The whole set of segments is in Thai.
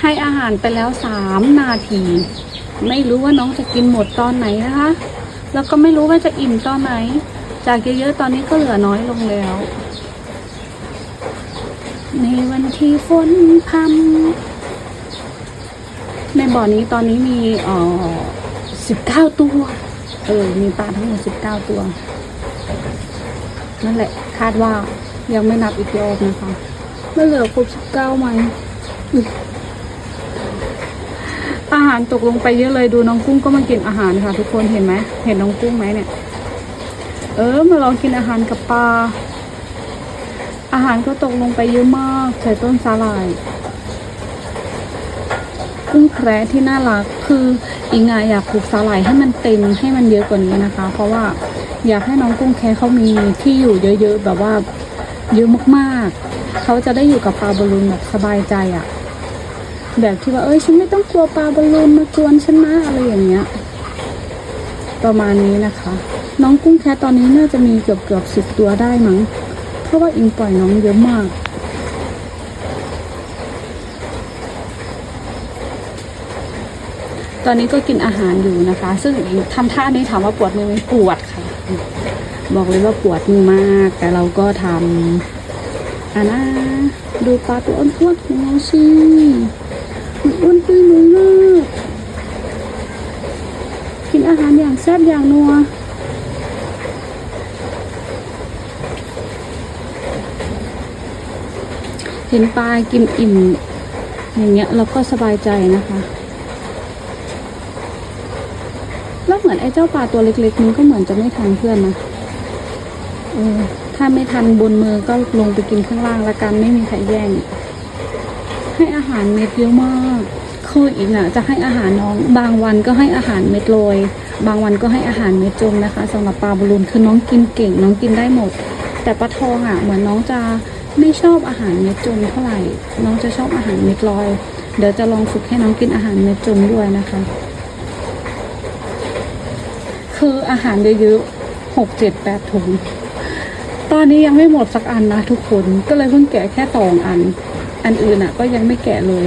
ให้อาหารไปแล้วสามนาที ไม่รู้ว่าน้องจะกินหมดตอนไหนนะคะ แล้วก็ไม่รู้ว่าจะอิ่มตอนไหน จากเยอะๆตอนนี้ก็เหลือน้อยลงแล้ว ในวันที่ฝนพรำในบ่อนี้ตอนนี้มีเอ่อสิบเก้าตัว เออ มีปลาทั้งหมดสิบเก้าตัว นั่นแหละ คาดว่ายังไม่นับอีกรอบนะคะไม่เหลือครบสิบเก้าไหม อาหารตกลงไปเยอะเลยดูน้องกุ้งก็มากินอาหารค่ะ ทุกคนเห็นไหมเห็นน้องกุ้งไหมเนี่ย เออมาลองกินอาหารกับปลาอาหารก็ตกลงไปเยอะมากใส่ต้นสาหร่ายกุ้งแคระที่น่ารักคืออิงอะอยากปลูกสาหร่ายให้มันเต็มให้มันเยอะกว่านี้นะคะ เพราะว่าอยากให้น้องกุ้งแคระเขามีที่อยู่เยอะๆแบบว่าเยอะมากๆเขาจะได้อยู่กับปลาบอลลูนแบบสบายใจอะ แบบที่ว่าเอ้ยฉันไม่ต้องกลัวปลาบอลลูนมากวนฉันนะอะไรอย่างเงี้ย ประมาณนี้นะคะ น้องกุ้งแคระตอนนี้น่าจะมีเกือบเกือบสิบตัวได้มั้งเพราะว่าอิงปล่อยน้องเยอะมากตอนนี้ก็กินอาหารอยู่นะคะ ซึ่งอิงทำท่านี้ถามว่าปวดมือไหมปวดค่ะ บอกเลยว่าปวดมือมาก แต่เราก็ทำอ่านะ ดูปลาตัวอ้วนๆของเราสิ มันอ้วนปีมือมากกินอาหารอย่างแซ่บอย่างนัวเห็นปลากินอิ่ม อย่างเงี้ยเราก็สบายใจนะคะ แล้วเหมือนไอ้เจ้าปลาตัวเล็กๆนี้ก็เหมือนจะไม่ทันเพื่อนนะเออถ้าไม่ทันบนมือก็ลงไปกินข้างล่างละกันไม่มีใครแย่ง ให้อาหารเม็ดเยอะมากคืออีกอะจะให้อาหารน้องบางวันก็ให้อาหารเม็ดโรยบางวันก็ให้อาหารเม็ดจมนะคะสำหรับปลาบอลลูนคือน้องกินเก่ง น้องกินได้หมด แต่ปลาทองอะเหมือนน้องจะไม่ชอบอาหารเม็ดจมเท่าไหร่ น้องจะชอบอาหารเม็ดลอย เดี๋ยวจะลองฝึกให้น้องกินอาหารเม็ดจมด้วยนะคะ คืออาหารเยอะๆหกเจ็ดแปดถุง ตอนนี้ยังไม่หมดสักอันนะทุกคน ก็เลยเพิ่งแกะแค่สองอัน อันอื่นอะ ก็ยังไม่แกะเลย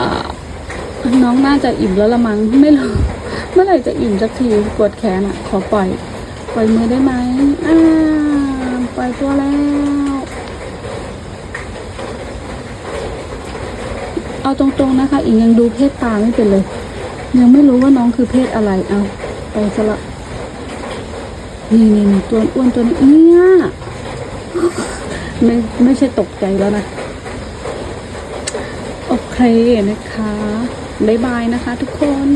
อ่าน้องน่าจะอิ่มแล้วละมั้งไม่รู้เมื่อไหร่จะอิ่มสักทีปวดแขนอะ ขอปล่อย ปล่อยมือได้ไหมอ่าปล่อยตัวแล้ว เอาตรงๆนะคะ อิงยังดูเพศปลาไม่เป็นเลย ยังไม่รู้ว่าน้องคือเพศอะไรเอาไปซะละนี่นี่นี่ตัวอ้วนตัวนี้เนี่ย ไม่ไม่ใช่ตกใจแล้วนะ โอเคนะคะ บ๊ายบายนะคะทุกคน